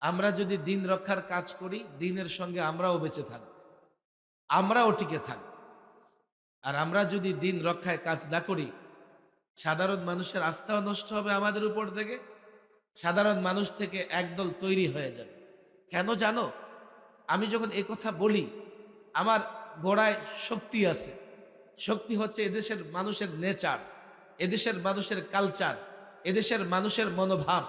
আমরা যদি দিন রক্ষার কাজ করি, দিনের সঙ্গে আমরাও বেঁচে থাকব। আমরাও টিকে থাকব। আর আমরা যদি দিন রক্ষায় কাজ না করি, সাধারণ মানুষের আস্থাও নষ্ট হবে আমাদের উপর থেকে, সাধারণ মানুষ থেকে একদল তৈরি হয়ে যাবে। কেন জানো? আমি যখন এ কথা বলি, আমার গোড়ায় শক্তি আছে। শক্তি হচ্ছে এদেশের মানুষের নেচার, এদেশের মানুষের কালচার, এদেশের মানুষের মনোভাব।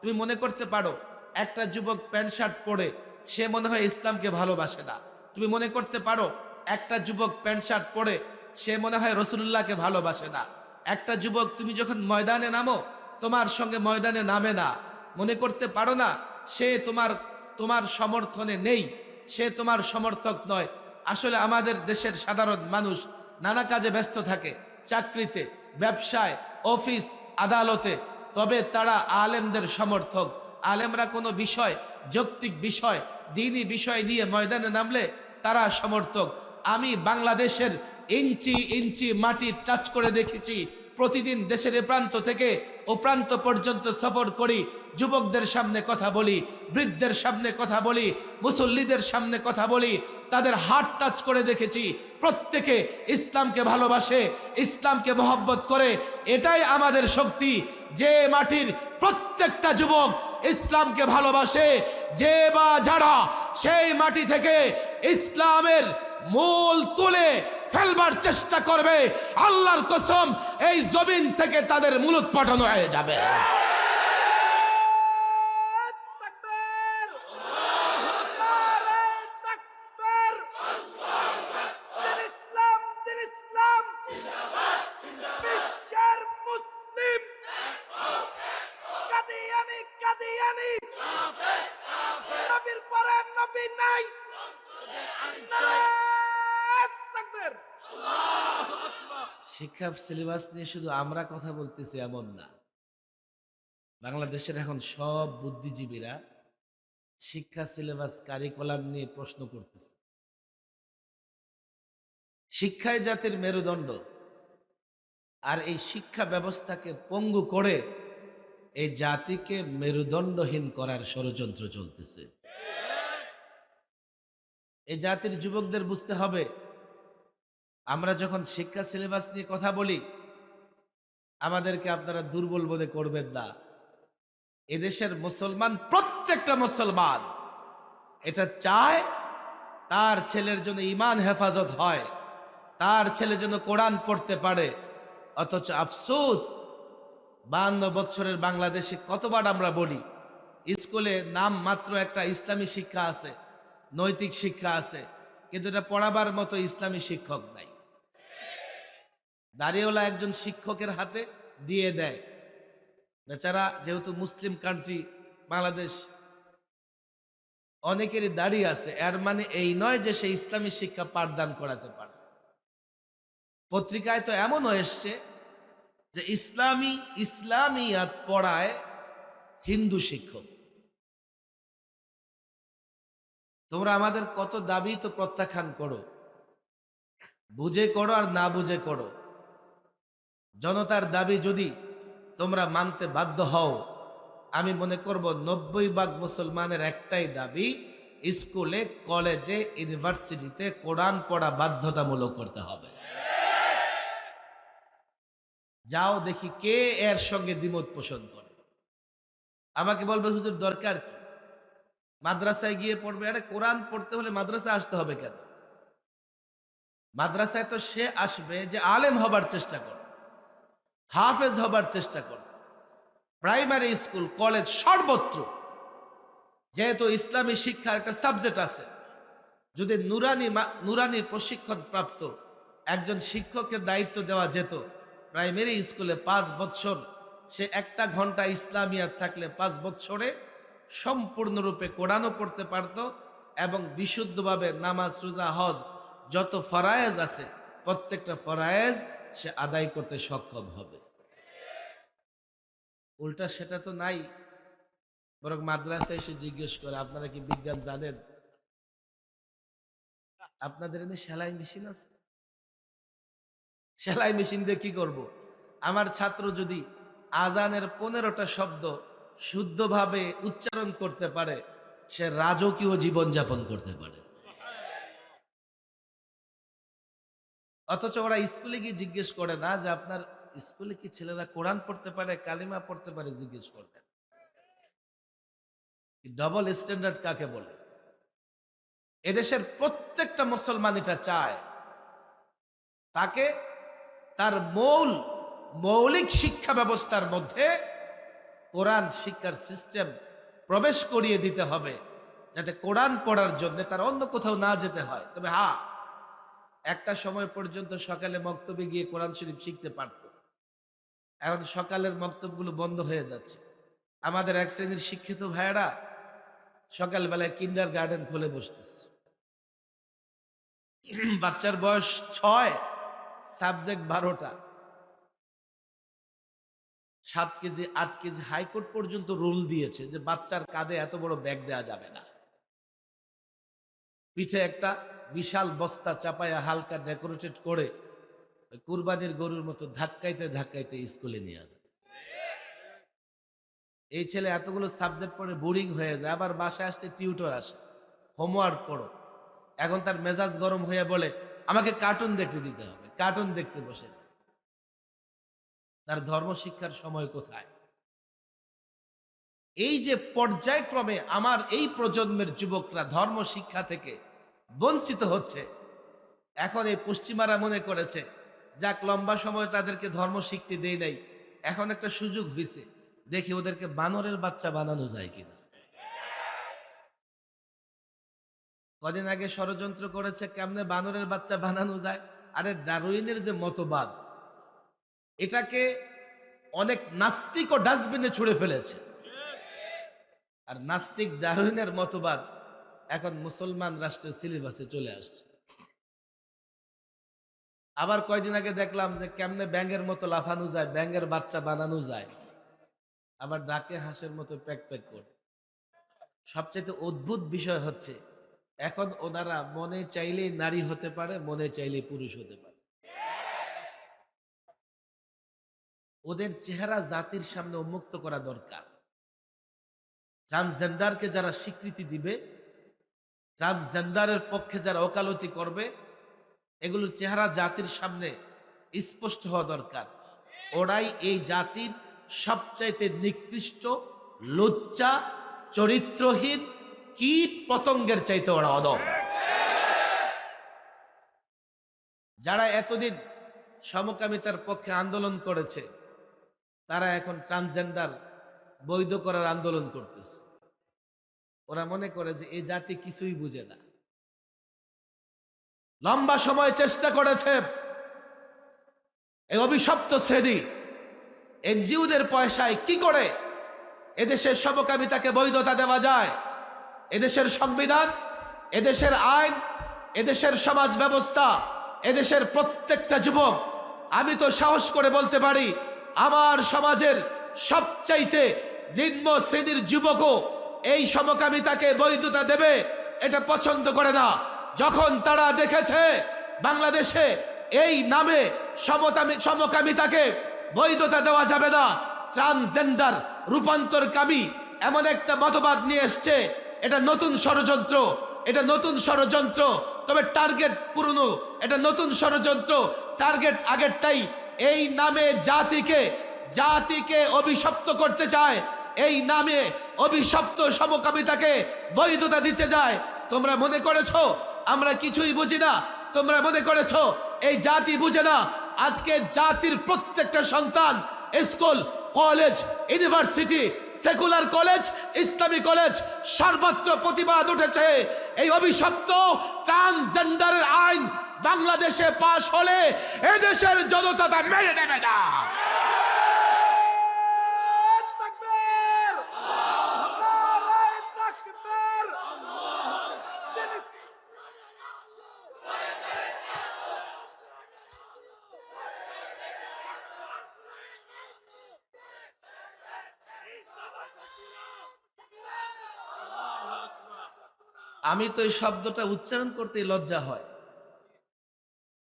তুমি মনে করতে পারো একটা যুবক প্যান্ট শার্ট পরে, সে মনে হয় ইসলামকে ভালোবাসে না। তুমি মনে করতে পারো, একটা যুবক প্যান্ট শার্ট পরে, সে মনে হয় রসুল্লাহকে ভালোবাসে না। একটা যুবক, তুমি যখন ময়দানে নামো, তোমার সঙ্গে ময়দানে নামে না। মনে করতে পারো না, সে তোমার তোমার সমর্থনে নেই, সে তোমার সমর্থক নয়। আসলে আমাদের দেশের সাধারণ মানুষ নানা কাজে ব্যস্ত থাকে, চাকরিতে, ব্যবসায়, অফিস, আদালতে, তবে তারা আলেমদের সমর্থক। আলেমরা কোনো বিষয়, যৌক্তিক বিষয়, দিনই বিষয় নিয়ে ময়দানে নামলে তারা সমর্থক। আমি বাংলাদেশের ইঞ্চি ইঞ্চি মাটি টাচ করে দেখেছি, প্রতিদিন দেশের এ প্রান্ত থেকে ও প্রান্ত পর্যন্ত সফর করি, যুবকদের সামনে কথা বলি, বৃদ্ধদের সামনে কথা বলি, মুসল্লিদের সামনে কথা বলি, তাদের হাত টাচ করে দেখেছি, প্রত্যেকে ইসলামকে ভালোবাসে, ইসলামকে মহব্বত করে, এটাই আমাদের শক্তি, যে মাটির প্রত্যেকটা যুবক ইসলামকে ভালোবাসে, যে বা যারা সেই মাটি থেকে ইসলামের মূল তুলে ফেলবার চেষ্টা করবে। আল্লাহর কসম, এই জমিন থেকে তাদের মূলত পাঠানো হয়ে যাবে তাকবীর নারে তাকবীর দিন ইসলাম দিন ইসলাম বিশ্বের মুসলিম কাদিয়ানি কাদিয়ানি নবীর পরে নবী নাই নারে তাকবীর শিক্ষা সিলেবাস নিয়ে শুধু আমরা কথা বলতেছি এমন না। বাংলাদেশের এখন সব বুদ্ধিজীবীরা শিক্ষা সিলেবাস কারিকুলাম নিয়ে প্রশ্ন করতেছে। শিক্ষাই জাতির মেরুদণ্ড। আর এই শিক্ষা ব্যবস্থাকে পঙ্গু করে এই জাতিকে মেরুদণ্ডহীন করার ষড়যন্ত্র চলতেছে। এই জাতির যুবকদের বুঝতে হবে আমরা যখন শিক্ষা সিলেবাস নিয়ে কথা বলি, আমাদেরকে আপনারা দুর্বল মনে করবেন না। এদেশের মুসলমান, প্রত্যেকটা মুসলমান, এটা চায় তার ছেলের জন্য ইমান হেফাজত হয়, তার ছেলে যেন কোরআন পড়তে পারে। অথচ আফসোস, বান্ন বৎসরের বাংলাদেশে কতবার আমরা বলি, স্কুলে নাম মাত্র একটা ইসলামী শিক্ষা আছে, নৈতিক শিক্ষা আছে, কিন্তু এটা পড়াবার মতো ইসলামী শিক্ষক নাই। দাঁড়িয়েওয়ালা একজন শিক্ষকের হাতে দিয়ে দেয়। বেচারা যেহেতু মুসলিম কান্ট্রি বাংলাদেশ, অনেকেরই দাঁড়িয়ে আছে। এর মানে এই নয় যে সে ইসলামী শিক্ষা পাঠদান করাতে পারে। পত্রিকায় তো এমনও এসছে যে ইসলামী ইসলামিয়াত পড়ায় হিন্দু শিক্ষক। তোমরা আমাদের কত দাবি তো প্রত্যাখ্যান করো। বুঝে করো আর না বুঝে করো। জনতার দাবি যদি তোমরা মানতে বাধ্য হও, আমি মনে করব নব্বই ভাগ মুসলমানের একটাই দাবি, স্কুলে, কলেজে, ইউনিভার্সিটিতে কোরআন পড়া বাধ্যতামূলক করতে হবে। যাও দেখি কে এর সঙ্গে দ্বিমত পোষণ করে। আমাকে বলবে, হুজুর, দরকার কি? মাদ্রাসায় গিয়ে পড়বে, আরে, কোরআন পড়তে হলে মাদ্রাসায় আসতে হবে কেন? মাদ্রাসায় তো সে আসবে যে আলেম হবার চেষ্টা করে হাফেজ হবার চেষ্টা করে। প্রাইমারি স্কুল, কলেজ সর্বত্র। যেহেতু ইসলামী শিক্ষার একটা সাবজেক্ট আছে, যদি নুরানি নুরানি প্রশিক্ষণ প্রাপ্ত একজন শিক্ষকের দায়িত্ব দেওয়া যেত, প্রাইমারি স্কুলে পাঁচ বছর সে একটা ঘণ্টা ইসলামিয়াত থাকলে পাঁচ বছরে সম্পূর্ণরূপে কোরআনও পড়তে পারত এবং বিশুদ্ধভাবে নামাজ, রোজা, হজ যত ফরায়েজ আছে, প্রত্যেকটা ফরায়েজ সে আদায় করতে সক্ষম হবে। উল্টা সেটা তো নাই। বরং মাদ্রাসায় এসে জিজ্ঞেস করে, আপনারা কি বিজ্ঞান জানেন? আপনাদের এনে সেলাই মেশিন আছে। সেলাই মেশিন দিয়ে কি করব। আমার ছাত্র যদি আজানের পনেরোটা শব্দ শুদ্ধভাবে উচ্চারণ করতে পারে, সে রাজকীয় জীবনযাপন করতে পারে। অথচ ওরা স্কুলে গিয়ে জিজ্ঞেস করে না যে আপনার স্কুলে কি ছেলেরা কোরআন পড়তে পারে, কালিমা পড়তে পারে? জিজ্ঞেস করবে ডবল স্ট্যান্ডার্ড কাকে বলে? এদেশের প্রত্যেকটা মুসলমান এটা চায়। তাকে তার মৌল, মৌলিক শিক্ষা ব্যবস্থার মধ্যে কোরআন শিক্ষার সিস্টেম প্রবেশ করিয়ে দিতে হবে, যাতে কোরআন পড়ার জন্য তার অন্য কোথাও না যেতে হয়। তবে হ্যাঁ একটা সময় পর্যন্ত সকালে মক্তবে গিয়ে কোরআন শরীফ শিখতে পারত। এখন সকালের মক্তবগুলো বন্ধ হয়ে যাচ্ছে। আমাদের এক শ্রেণির শিক্ষিত ভাইয়েরা সকালবেলায় কিন্ডার গার্ডেন খুলে বসতেছে। বাচ্চার বয়স ছয়, সাবজেক্ট বারোটা। সাত কেজি, আট কেজি হাইকোর্ট পর্যন্ত রুল দিয়েছে যে বাচ্চার কাঁধে এত বড় ব্যাগ দেওয়া যাবে না। পিঠে একটা বিশাল বস্তা চাপায়া হালকা ডেকোরেটেড করে কুরবানির গরুর মতো ধাক্কাইতে ধাক্কাইতে স্কুলে নিয়ে যাবে এই ছেলে এতগুলো সাবজেক্ট পড়ে বোরিং হয়ে যায়, আবার বাসায় আসতে টিউটর আসে, হোমওয়ার্ক পড়ো। এখন তার মেজাজ গরম হয়ে বলে, আমাকে কার্টুন দেখতে দিতে হবে, কার্টুন দেখতে বসে তার ধর্ম শিক্ষার সময় কোথায়? এই যে পর্যায়ক্রমে আমার এই প্রজন্মের যুবকরা ধর্ম শিক্ষা থেকে বঞ্চিত হচ্ছে। এখন এই পশ্চিমারা মনে করেছে, যাক লম্বা সময় তাদেরকে ধর্ম শিখতে দেই নাই, এখন একটা সুযোগ হয়েছে দেখি ওদেরকে বানরের বাচ্চা বানানো যায় কিনা। কদিন আগে ষড়যন্ত্র করেছে কেমনে বানরের বাচ্চা বানানো যায়, আরে ডারউইনের যে মতবাদ, এটাকে অনেক নাস্তিক ও ডাস্টবিনে ছুড়ে ফেলেছে। আর নাস্তিক ডারউইনের মতবাদ এখন মুসলমান রাষ্ট্রের সিলেবাসে চলে আসছে। আবার কয়দিন আগে দেখলাম যে কেমনে ব্যাঙের মতো লাফানো যায়, ব্যাঙের বাচ্চা বানানো যায়। আবার ডাকে হাঁসের মতো প্যাক প্যাক করে। সবচেয়ে অদ্ভুত বিষয় হচ্ছে, এখন ওনারা মনে চাইলেই নারী হতে পারে, মনে চাইলেই পুরুষ হতে পারে। ওদের চেহারা জাতির সামনে উন্মুক্ত করা দরকার। ট্রান্সজেন্ডারকে যারা স্বীকৃতি দিবে ট্রান্সজেন্ডারের পক্ষে যারা ওকালতি করবে, এগুলোর চেহারা জাতির সামনে স্পষ্ট হওয়া দরকার। ওরাই এই জাতির সবচাইতে নিকৃষ্ট, লজ্জা, চরিত্রহীন, কীট পতঙ্গের চাইতে ওরা অদম যারা এতদিন সমকামিতার পক্ষে আন্দোলন করেছে, তারা এখন ট্রান্সজেন্ডার বৈধ করার আন্দোলন করতেছে। ওরা মনে করে যে এই জাতি কিছুই বুঝে না। লম্বা সময় চেষ্টা করেছে এই অভিশপ্ত শ্রেণি এনজিওদের পয়সায় কি করে এদেশের সমকামিতাকে বৈধতা দেওয়া যায়? এদেশের সংবিধান, এদেশের আইন, এদেশের সমাজ ব্যবস্থা, এদেশের প্রত্যেকটা যুবক। আমি তো সাহস করে বলতে পারি, আমার সমাজের সবচাইতে নিম্ন শ্রেণির যুবকও এই সমকামিতাকে বৈধতা দেবে, এটা পছন্দ করে না। যখন তারা দেখেছে বাংলাদেশে এই নামে সমকামিতাকে বৈধতা দেওয়া যাবে না, ট্রান্সজেন্ডার রূপান্তরকামী এমন একটা মতবাদ নিয়ে এসছে, এটা নতুন ষড়যন্ত্র, এটা নতুন ষড়যন্ত্র, তবে টার্গেট পুরনো, এটা নতুন ষড়যন্ত্র, টার্গেট আগেরটাই। এই নামে জাতিকে জাতিকে অভিশপ্ত করতে চায় এই নামে অভিশপ্ত সমকামিতাকে বৈধতা দিতে যায়। তোমরা মনে করেছ? আমরা কিছুই বুঝি না। তোমরা মনে করেছ? এই জাতি বুঝে না। আজকে জাতির প্রত্যেকটা সন্তান school, college, university, secular college, ইসলামী কলেজ সর্বত্র প্রতিবাদ উঠেছে। এই অভিশপ্ত ট্রান্সজেন্ডারের আইন বাংলাদেশে পাশ হলে এদেশের জনতা মেনে নেবে না। আমি তো এই শব্দটা উচ্চারণ করতে লজ্জা হয়।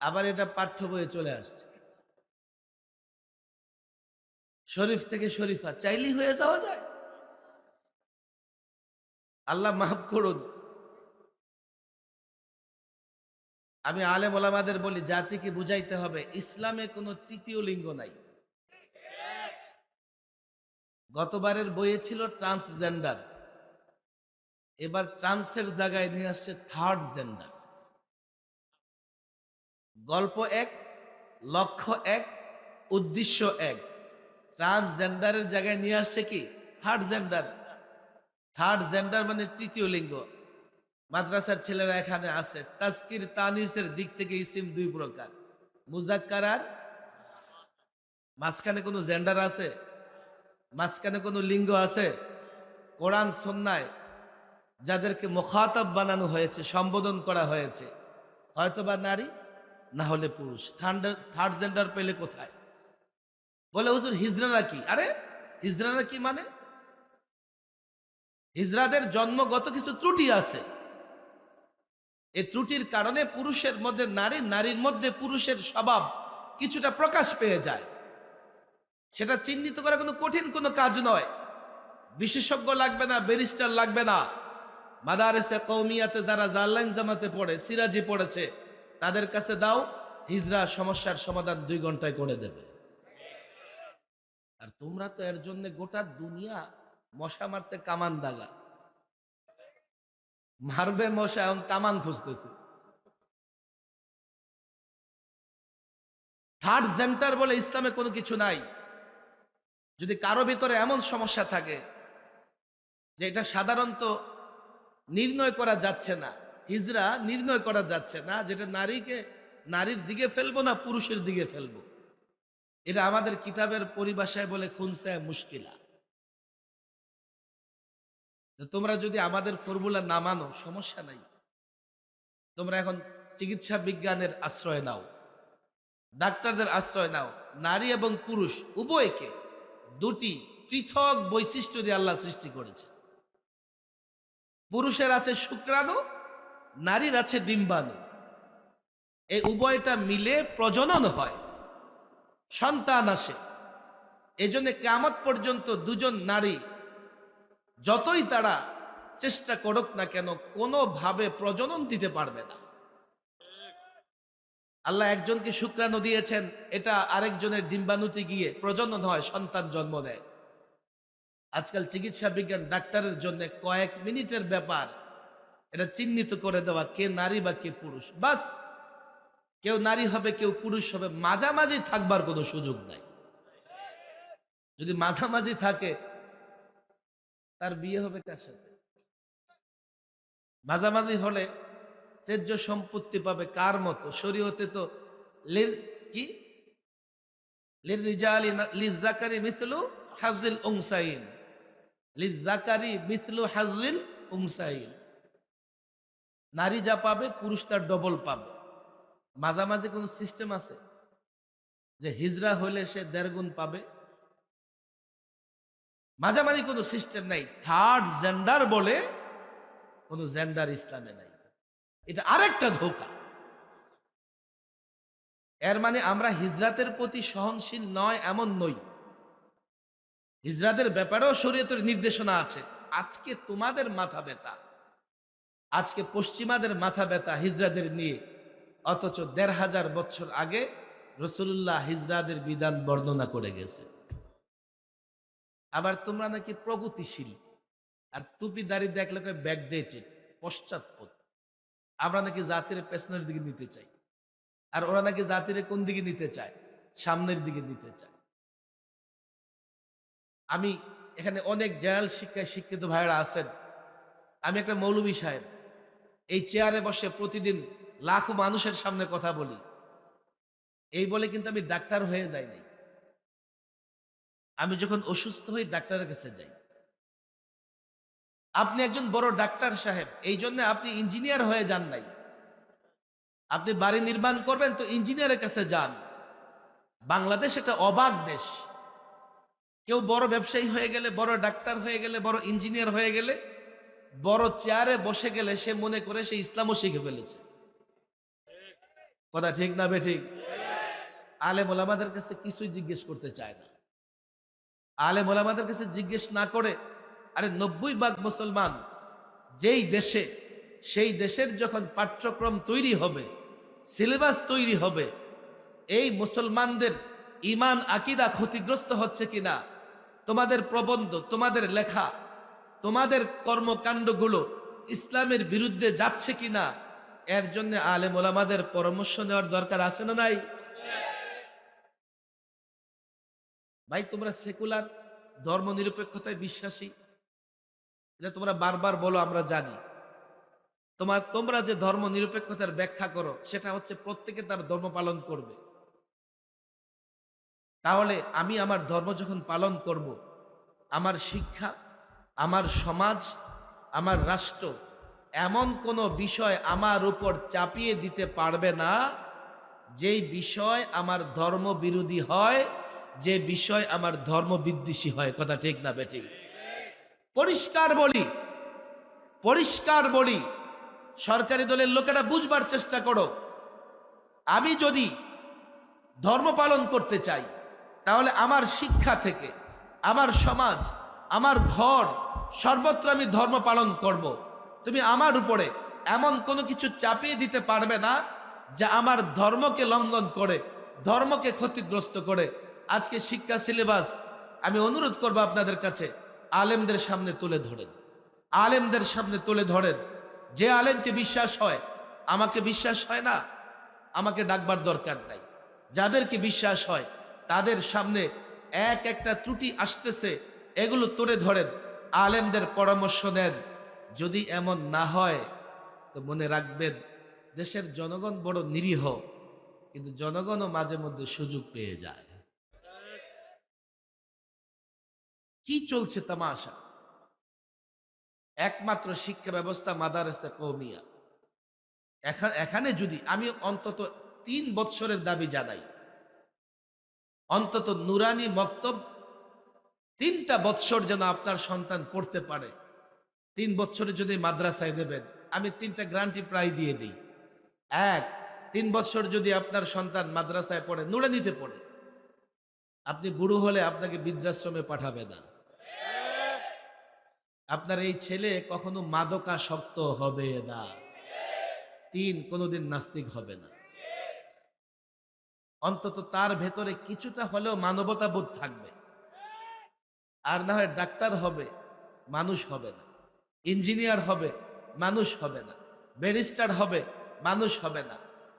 আবার এটা পাঠ্য বইয়ে চলে আসছে। শরীফ থেকে শরীফা, চাইলেই হয়ে যাওয়া যায়। আল্লাহ মাফ করুন। আমি আলেম ওলামাদের বলি, জাতিকে বুঝাইতে হবে, ইসলামে কোনো তৃতীয় লিঙ্গ নাই। গতবারের বইয়ে ছিল ট্রান্সজেন্ডার। এবার ট্রান্সের জায়গায় নিয়ে আসছে থার্ড জেন্ডার গল্প এক, লক্ষ্য এক, উদ্দেশ্য এক। ট্রান্সজেন্ডারের জায়গায় নিয়ে আসছে কি? থার্ড জেন্ডার থার্ড জেন্ডার মানে তৃতীয় লিঙ্গ। মাদ্রাসার ছেলেরা এখানে আছে। তাস্কির তানিসের দিক থেকে ইসিম দুই প্রকার। মুজাক্কার আর মাঝখানে কোনো জেন্ডার আছে? মাঝখানে কোনো লিঙ্গ আছে? কোরআন সন্ন্যায় যাদেরকে মুখাতাব বানানো হয়েছে, সম্বোধন করা হয়েছে। হয়তোবা নারী, না হলে পুরুষ। থার্ড জেন্ডার পেলে কোথায়? বলে, হুজুর, হিজরারা কি? আরে, হিজরারা কি মানে? হিজরাদের জন্মগত কিছু ত্রুটি আছে। এই ত্রুটির কারণে পুরুষের মধ্যে নারী, নারীর মধ্যে পুরুষের স্বভাব কিছুটা প্রকাশ পেয়ে যায়। সেটা চিহ্নিত করা কোনো কঠিন কোনো কাজ নয়। বিশেষজ্ঞ লাগবে না, ব্যারিস্টার লাগবে না। মাদারেসে কৌমিয়াতে যারা জাল্লাইন জামাতে পড়ে, সিরাজি পড়েছে, তাদের কাছে দাও, হিজরা সমস্যার সমাধান দুই ঘন্টায় করে দেবে। আর তোমরা তো এর জন্য গোটা দুনিয়া মশা মারতে কামান দাগা। মারবে মশা, এখন কামান খুঁজতেছে। থার্ড সেন্টার বলে ইসলামে কোনো কিছু নাই। যদি কারও ভিতরে এমন সমস্যা থাকে, যে এটা সাধারণত নির্ণয় করা যাচ্ছে না। হিজরা নির্ণয় করা যাচ্ছে না যেটা নারীকে, নারীর দিকে ফেলব না পুরুষের দিকে ফেলব। এটা আমাদের কিতাবের পরিভাষায় বলে খুনসায় মুশকিলা। তোমরা যদি আমাদের ফর্মুলা না মানো, সমস্যা নাই। তোমরা এখন চিকিৎসা বিজ্ঞানের আশ্রয় নাও। ডাক্তারদের আশ্রয় নাও। নারী এবং পুরুষ, উভয়কে দুটি পৃথক বৈশিষ্ট্য দিয়ে আল্লাহ সৃষ্টি করেছে পুরুষের আছে শুক্রাণু, নারীর আছে ডিম্বাণু। এই উভয়টা মিলে প্রজনন হয়, সন্তান আসে। এজন্য কেমত পর্যন্ত দুজন নারী যতই তারা চেষ্টা করুক না কেন, কোনোভাবে প্রজনন দিতে পারবে না। আল্লাহ একজনকে শুক্রাণু দিয়েছেন, এটা আরেকজনের ডিম্বাণুতে গিয়ে প্রজনন হয়, সন্তান জন্ম দেয় আজকাল চিকিৎসা বিজ্ঞান ডাক্তারের জন্য কয়েক মিনিটের ব্যাপার। এটা চিহ্নিত করে দেওয়া, কে নারী বা কে পুরুষ। বাস, কেউ নারী হবে, কেউ পুরুষ হবে, মাঝামাঝি থাকবার কোনো সুযোগ নাই। যদি মাঝামাঝি থাকে, তার বিয়ে হবে কার সাথে? মাঝামাঝি হলে তেজ্য সম্পত্তি পাবে কার মতো? শরীয়তে তো লির, কি? লির রিজালি লিজাকারি মিসলু হাজিল উংসাইন লিজাকারি উংসাইন নারী যা পাবে, পুরুষ তার ডবল পাবে। মাঝামাঝি কোন সিস্টেম আছে? যে হিজরা হলে সে দেড় গুণ পাবে। মাঝামাঝি কোনো সিস্টেম নাই। থার্ড জেন্ডার বলে কোনো জেন্ডার ইসলামে নাই। এটা আরেকটা ধোকা। এর মানে আমরা হিজরাতের প্রতি সহনশীল নয়, এমন নই। হিজরাতের ব্যাপারেও শরীয়তের নির্দেশনা আছে। আজকে তোমাদের মাথা ব্যথা। আজকে পশ্চিমাদের মাথা ব্যথা হিজরাদের নিয়ে। অথচ দেড় হাজার বছর আগে রসুল্লাহ হিজরাদের বিধান বর্ণনা করে গেছে। আবার তোমরা নাকি প্রগতিশীল। আর টুপি দাড়ি দেখলে ব্যাকডেটেড পশ্চাৎপদ। আমরা নাকি জাতির পেছনের দিকে নিতে চাই। আর ওরা নাকি জাতির কোন দিকে নিতে চায়? সামনের দিকে নিতে চায়। আমি এখানে অনেক জেনারেল শিক্ষায় শিক্ষিত ভাইরা আছেন। আমি একটা মৌলবী সাহেব। এই চেয়ারে বসে প্রতিদিন লাখো মানুষের সামনে কথা বলি। এই বলে কিন্তু আমি ডাক্তার হয়ে যাইনি আমি যখন অসুস্থ হই ডাক্তারের কাছে যাই। আপনি একজন বড় ডাক্তার সাহেব, এই জন্য আপনি ইঞ্জিনিয়ার হয়ে যান নাই। আপনি বাড়ি নির্মাণ করবেন তো ইঞ্জিনিয়ারের কাছে যান। বাংলাদেশ একটা অবাক দেশ। কেউ বড় ব্যবসায়ী হয়ে গেলে, বড় ডাক্তার হয়ে গেলে, বড় ইঞ্জিনিয়ার হয়ে গেলে, বড় চেয়ারে বসে গেলে সে মনে করে সে ইসলামও শিখে ফেলেছে। কথা ঠিক না বে ঠিক? আলেম কাছে কিছুই জিজ্ঞেস করতে চায় না। আলেম ওলামাদের কাছে জিজ্ঞেস না করে, আরে নব্বই ভাগ মুসলমান যেই দেশে, সেই দেশের যখন পাঠ্যক্রম তৈরি হবে, সিলেবাস তৈরি হবে, এই মুসলমানদের ইমান, আকিদা ক্ষতিগ্রস্ত হচ্ছে কিনা? তোমাদের প্রবন্ধ, তোমাদের লেখা, তোমাদের কর্মকাণ্ডগুলো ইসলামের বিরুদ্ধে যাচ্ছে কিনা, এর জন্য আলেম ওলামাদের পরামর্শ নেওয়ার দরকার আছে না নাই? ভাই, তোমরা সেকুলার ধর্ম নিরপেক্ষতায় বিশ্বাসী? এটা তোমরা বারবার বলো, আমরা জানি। তোমার তোমরা যে ধর্ম নিরপেক্ষতার ব্যাখ্যা করো, সেটা হচ্ছে প্রত্যেকে তার ধর্ম পালন করবে। তাহলে আমি আমার ধর্ম যখন পালন করব, আমার শিক্ষা, আমার সমাজ, আমার রাষ্ট্র, এমন কোনো বিষয় আমার উপর চাপিয়ে দিতে পারবে না, যেই বিষয় আমার ধর্ম বিরোধী হয়, যে বিষয় আমার ধর্ম বিদ্বেষী হয়। কথা ঠিক না বেটি পরিষ্কার বলি পরিষ্কার বলি, সরকারি দলের লোকেরা বুঝবার চেষ্টা করো। আমি যদি ধর্ম পালন করতে চাই তাহলে আমার শিক্ষা থেকে, আমার সমাজ, আমার ঘর, সর্বত্র আমি ধর্ম পালন করব। তুমি আমার উপরে এমন কোনো কিছু চাপিয়ে দিতে পারবে না যা আমার ধর্মকে লঙ্ঘন করে, ধর্মকে ক্ষতিগ্রস্ত করে। আজকে শিক্ষা সিলেবাস আমি অনুরোধ করব আপনাদের কাছে, আলেমদের সামনে তুলে ধরেন। আলেমদের সামনে তুলে ধরেন। যে আলেমকে বিশ্বাস হয়, আমাকে বিশ্বাস হয় না, আমাকে ডাকবার দরকার নাই। যাদেরকে বিশ্বাস হয় তাদের সামনে এক একটা ত্রুটি আসতেছে, এগুলো তুলে ধরেন, আলেমদের পরামর্শ নেন। যদি এমন না হয়, তো মনে রাখবেন, দেশের জনগণ বড় নিরীহ, কিন্তু জনগণও মাঝে মধ্যে সুযোগ পেয়ে যায়। কি চলছে তামাশা? একমাত্র শিক্ষা ব্যবস্থা মাদারেসা কৌমিয়া এখানে যদি, আমি অন্তত তিন বৎসরের দাবি জানাই অন্তত নুরানি মক্তব তিনটা বৎসর যেন আপনার সন্তান পড়তে পারে। তিন বৎসরে যদি মাদ্রাসায় দেবেন, আমি তিনটা গ্রান্টি প্রায় দিয়ে দিই। এক, তিন বৎসর যদি আপনার সন্তান মাদ্রাসায় পড়ে, নুরানিতে পড়ে, আপনি বুড়ো হলে আপনাকে বৃদ্ধাশ্রমে পাঠাবে না। আপনার এই ছেলে কখনো মাদকাসক্ত হবে না। তিন, কোনোদিন নাস্তিক হবে না। অন্তত তার ভেতরে কিছুটা হলেও মানবতা বোধ থাকবে। আর না হয় ডাক্তার হবে, মানুষ হবে না। ইঞ্জিনিয়ার হবে, মানুষ হবে না। ব্যারিস্টার হবে, মানুষ হবে না।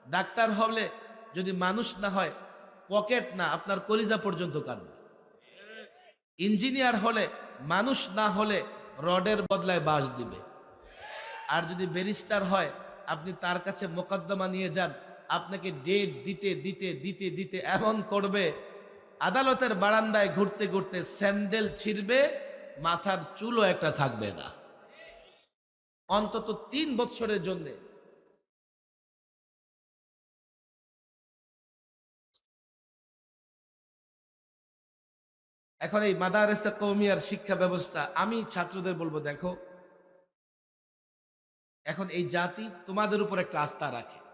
ডাক্তার হলে যদি মানুষ না হয়, পকেট না, আপনার কলিজা পর্যন্ত কাটবে। ইঞ্জিনিয়ার হলে, মানুষ না হলে রডের বদলায় বাস দিবে। আর যদি ব্যারিস্টার হয়, আপনি তার কাছে মোকদ্দমা নিয়ে যান আপনাকে ডেট দিতে দিতে দিতে দিতে এমন করবে, আদালতের বারান্দায় ঘুরতে ঘুরতে স্যান্ডেল ছিঁড়বে, মাথার চুলও একটা থাকবে না। অন্তত তিন বছরের জন্য। এখন এই মাদারেসা কৌমিয়ার শিক্ষা ব্যবস্থা, আমি ছাত্রদের বলব, দেখো, এখন এই জাতি তোমাদের উপর একটা আস্থা রাখে।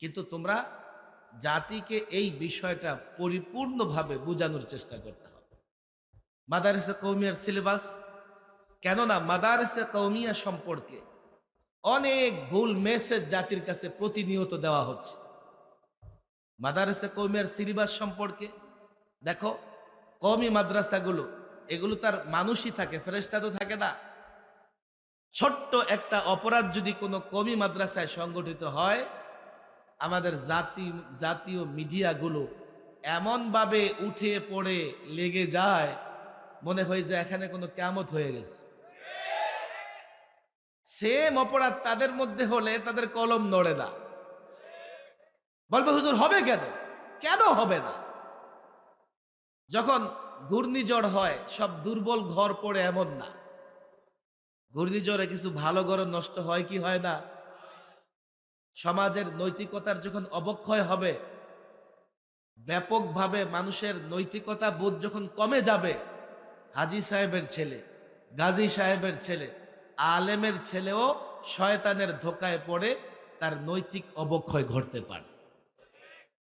কিন্তু তোমরা জাতিকে এই বিষয়টা পরিপূর্ণভাবে বোঝানোর চেষ্টা করতে হবে। মাদারেসা কৌমিয়ার সিলেবাস, কেননা মাদারেসা কৌমিয়া সম্পর্কে অনেক ভুল মেসেজ জাতির কাছে প্রতিনিয়ত দেওয়া হচ্ছে। মাদারেসা কৌমিয়ার সিলেবাস সম্পর্কে দেখো কমি মাদ্রাসাগুলো, এগুলো তার মানুষই থাকে ফেরেস্তা তো থাকে না। ছোট্ট একটা অপরাধ যদি কোনো কমি মাদ্রাসায় সংগঠিত হয় আমাদের জাতি, জাতীয় মিডিয়াগুলো এমনভাবে উঠে পড়ে লেগে যায়, মনে হয় যে এখানে কোনো ক্যামত হয়ে গেছে। সেম অপরাধ তাদের মধ্যে হলে তাদের কলম নড়ে না। বলবে, হুজুর, হবে কেন? কেন হবে না? যখন ঘূর্ণিঝড় হয়, সব দুর্বল ঘর পড়ে এমন না। ঘূর্ণিঝড়ে কিছু ভালো ঘর নষ্ট হয় কি হয় না? সমাজের নৈতিকতার যখন অবক্ষয় হবে, ব্যাপকভাবে মানুষের নৈতিকতা বোধ যখন কমে যাবে, হাজি সাহেবের ছেলে, গাজী সাহেবের ছেলে, আলেমের ছেলেও শয়তানের ধোকায় পড়ে তার নৈতিক অবক্ষয় ঘটতে পারে।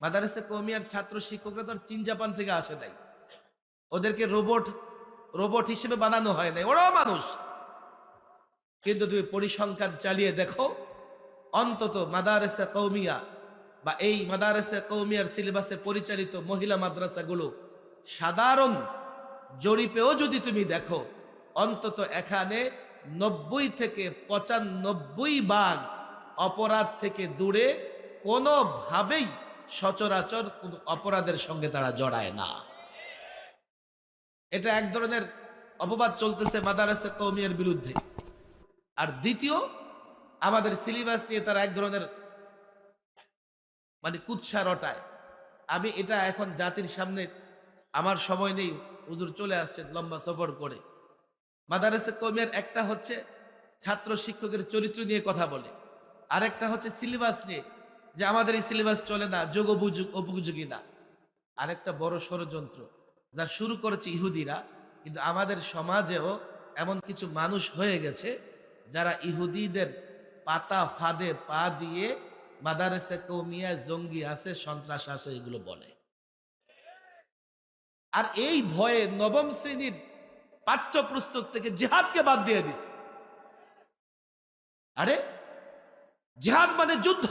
মাদারেসে কমিয়ার ছাত্র শিক্ষকরা তো চীন জাপান থেকে আসে নাই। ওদেরকে রোবট রোবট হিসেবে বানানো হয় নাই। ওরাও মানুষ। কিন্তু তুমি পরিসংখ্যান চালিয়ে দেখো অন্তত মাদারেসা কৌমিয়া বা এই মাদারেসা কৌমিয়ার সিলেবাসে পরিচালিত মহিলা মাদ্রাসাগুলো সাধারণ জরিপেও যদি তুমি দেখো, অন্তত এখানে নব্বই থেকে পঁচানব্বই ভাগ অপরাধ থেকে দূরে কোনোভাবেই সচরাচর অপরাধের সঙ্গে তারা জড়ায় না। এটা এক ধরনের অপবাদ চলতেছে মাদারাসা কৌমিয়ার বিরুদ্ধে। আর দ্বিতীয় আমাদের সিলেবাস নিয়ে তারা এক ধরনের মানে কুৎসা রটায়। আমি এটা এখন জাতির সামনে, আমার সময় নেই, হুজুর চলে আসছেন লম্বা সফর করে। মাদারাসা কৌমিয়ার একটা হচ্ছে ছাত্র শিক্ষকের চরিত্র নিয়ে কথা বলে। আরেকটা হচ্ছে সিলেবাস নিয়ে, যে আমাদের এই সিলেবাস চলে না, যোগ উপযোগী না। আরেকটা বড় ষড়যন্ত্র, যা শুরু করেছে ইহুদিরা, কিন্তু আমাদের সমাজেও এমন কিছু মানুষ হয়ে গেছে, যারা ইহুদিদের পাতা ফাঁদে পা দিয়ে মাদারেসে কৌমিয়া জঙ্গি আছে, সন্ত্রাস আছে, এগুলো বলে। আর এই ভয়ে নবম শ্রেণির পাঠ্যপুস্তক থেকে জেহাদকে বাদ দিয়ে দিছে। আরে, জেহাদ মানে যুদ্ধ।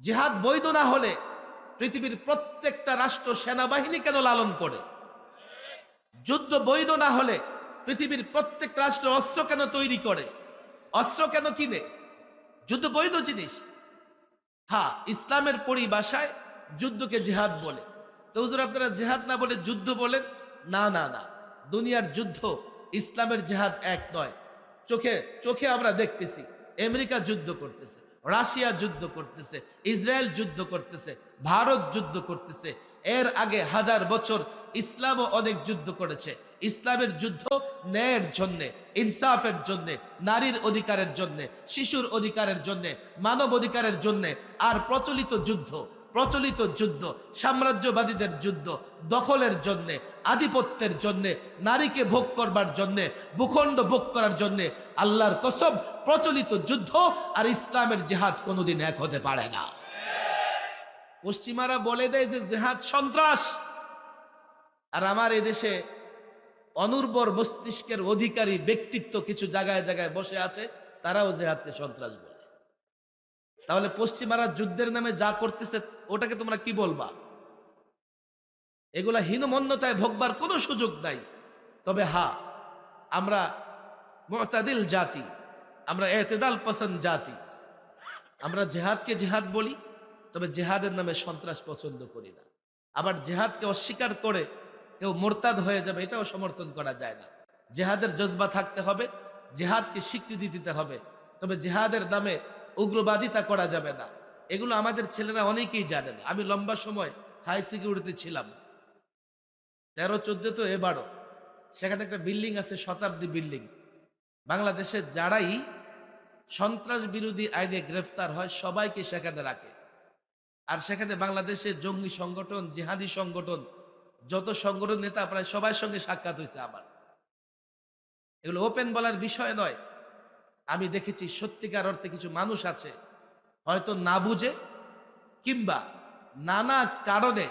জেহাদ বৈধ না হলে পৃথিবীর প্রত্যেকটা রাষ্ট্র সেনাবাহিনী কেন লালন করে? যুদ্ধ বৈধ না হলে পৃথিবীর প্রত্যেক রাষ্ট্র অস্ত্র কেন তৈরি করে? অস্ত্র কেন কিনে? যুদ্ধ বৈধ জিনিস। হ্যাঁ ইসলামের পরিভাষায় যুদ্ধকে জেহাদ বলে। তো হুজুর, আপনারা জেহাদ না বলে যুদ্ধ বলেন? না না না। দুনিয়ার যুদ্ধ ইসলামের জেহাদ এক নয়। চোখে চোখে আমরা দেখতেছি, আমেরিকা যুদ্ধ করতেছে, রাশিয়া যুদ্ধ করতেছে, ইসরায়েল যুদ্ধ করতেছে, ভারত যুদ্ধ করতেছে। এর আগে হাজার বছর ইসলামও অনেক যুদ্ধ করেছে। ইসলামের যুদ্ধ ন্যায়ের জন্যে, ইনসাফের জন্যে, নারীর অধিকারের জন্যে, শিশুর অধিকারের জন্যে, মানব অধিকারের জন্যে, আর প্রচলিত যুদ্ধ প্রচলিত যুদ্ধ, সাম্রাজ্যবাদীদের যুদ্ধ, দখলের জন্যে, আধিপত্যের জন্যে, নারীকে ভোগ করবার জন্যে, ভূখণ্ড ভোগ করার জন্যে, আল্লাহর কসম, প্রচলিত যুদ্ধ আর ইসলামের জেহাদ কোনোদিন এক হতে পারে না। পশ্চিমারা বলে দেয় যে জেহাদ সন্ত্রাস। আর আমার এদেশে অনুর্বর মস্তিষ্কের অধিকারী ব্যক্তিত্ব কিছু জায়গায় জায়গায় বসে আছে, তারাও জেহাদকে সন্ত্রাস বলে। তাহলে পশ্চিমারা যুদ্ধের নামে যা করতেছে, ওটাকে তোমরা কি বলবা? এগুলা হীনমন্যতায় ভোগবার কোনো সুযোগ নাই। তবে হা, আমরা মতাদিল জাতি, আমরা এতেদাল পছন্দ জাতি। আমরা জেহাদকে জেহাদ বলি, তবে জেহাদের নামে সন্ত্রাস পছন্দ করি না। আবার জেহাদকে অস্বীকার করে কেউ মোরতাদ হয়ে যাবে, এটাও সমর্থন করা যায় না। জেহাদের জজবা থাকতে হবে, জেহাদকে স্বীকৃতি দিতে হবে, তবে জেহাদের নামে উগ্রবাদিতা করা যাবে না। এগুলো আমাদের ছেলেরা অনেকেই জানে না। আমি লম্বা সময় হাই সিকিউরিটি ছিলাম। তেরো, চোদ্দ তো এবারও। সেখানে একটা বিল্ডিং আছে, শতাব্দী বিল্ডিং। বাংলাদেশে যারাই সন্ত্রাস বিরোধী আইনে গ্রেফতার হয়, সবাইকে সেখানে রাখে। আর সেখানে বাংলাদেশের জঙ্গি সংগঠন, জিহাদি সংগঠন যত সংগঠন নেতা, প্রায় সবার সঙ্গে সাক্ষাৎ হয়েছে আমার। এগুলো ওপেন বলার বিষয় নয়। আমি দেখেছি সত্যিকার অর্থে কিছু মানুষ আছে, হয়তো না বুঝে কিংবা নানা কারণে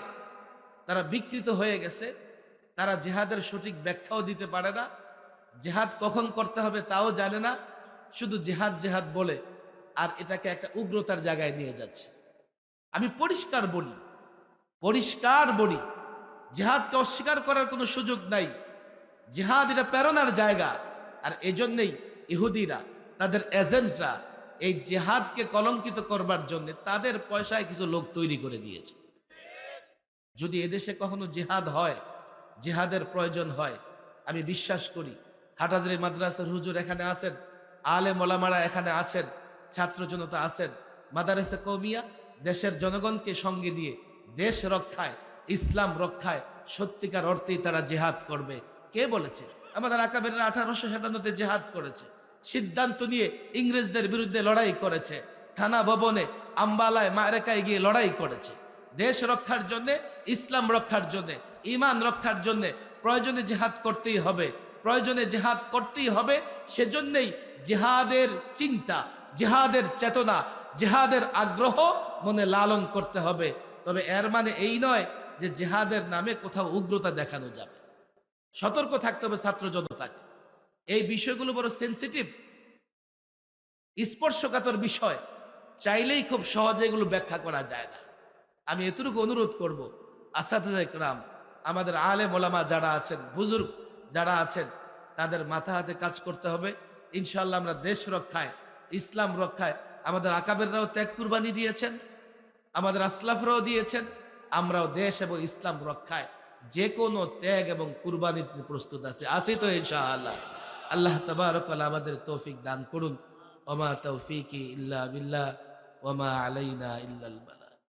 তারা বিকৃত হয়ে গেছে, তারা জেহাদের সঠিক ব্যাখ্যাও দিতে পারে না। জেহাদ কখন করতে হবে তাও জানে না, শুধু জেহাদ জেহাদ বলে আর এটাকে একটা উগ্রতার জায়গায় নিয়ে যাচ্ছে। আমি পরিষ্কার বলি পরিষ্কার বলি জেহাদকে অস্বীকার করার কোনো সুযোগ নাই। জেহাদ এটা প্রেরণার জায়গা। আর এজন্যই ইহুদিরা, তাদের এজেন্টরা এই জেহাদকে কলঙ্কিত করবার জন্য তাদের পয়সায় কিছু লোক তৈরি করে দিয়েছে। যদি এদেশে কখনো জেহাদ হয়, জেহাদের প্রয়োজন হয়, আমি বিশ্বাস করি হাটাজারি মাদ্রাসার হুজুর এখানে আছেন, আলে মোলামারা এখানে আছেন, ছাত্র জনতা আছেন, মাদারেসে কৌমিয়া দেশের জনগণকে সঙ্গে দিয়ে দেশ রক্ষায় ইসলাম রক্ষায় সত্যিকার অর্থেই তারা জেহাদ করবে। কে বলেছে? আমাদের আকাবের আঠারোশো সাতান্নতে জেহাদ করেছে। সিদ্ধান্ত নিয়ে ইংরেজদের বিরুদ্ধে লড়াই করেছে। থানা ভবনে, আম্বালায়, মারেকায় গিয়ে লড়াই করেছে। দেশ রক্ষার জন্যে, ইসলাম রক্ষার জন্যে ইমান রক্ষার জন্যে প্রয়োজনে জেহাদ করতেই হবে। প্রয়োজনে জেহাদ করতেই হবে, সেজন্যই জেহাদের চিন্তা, জেহাদের চেতনা, জেহাদের আগ্রহ মনে লালন করতে হবে। তবে এর মানে এই নয় যে জেহাদের নামে কোথাও উগ্রতা দেখানো যাবে। সতর্ক থাকতে হবে ছাত্র জনতাকে। এই বিষয়গুলো বড় সেন্সিটিভ স্পর্শকাতর বিষয়। চাইলেই খুব সহজে এগুলো ব্যাখ্যা করা যায় না। আমি এতটুকু অনুরোধ করব আসাদা ইকরাম, আমাদের আলে মোলামা যারা আছেন, বুজুর্গ যারা আছেন, তাদের মাথা হাতে কাজ করতে হবে। ইনশাল্লাহ আমরা দেশ রক্ষায়, ইসলাম রক্ষায়, আমাদের আকাবেররাও ত্যাগ কুরবানি দিয়েছেন, আমাদের আসলাফরাও দিয়েছেন আমরাও দেশ এবং ইসলাম রক্ষায় যে কোনো ত্যাগ এবং কুরবানিতে প্রস্তুত আছে। আছি তো ইনশাআল্লাহ। আল্লাহ তবরকাল আমাদের তৌফিক দান করুন। ওমা তৌফিক ইল্লা বিল্লাহ, ওমা আলাইনা ইল্লাল।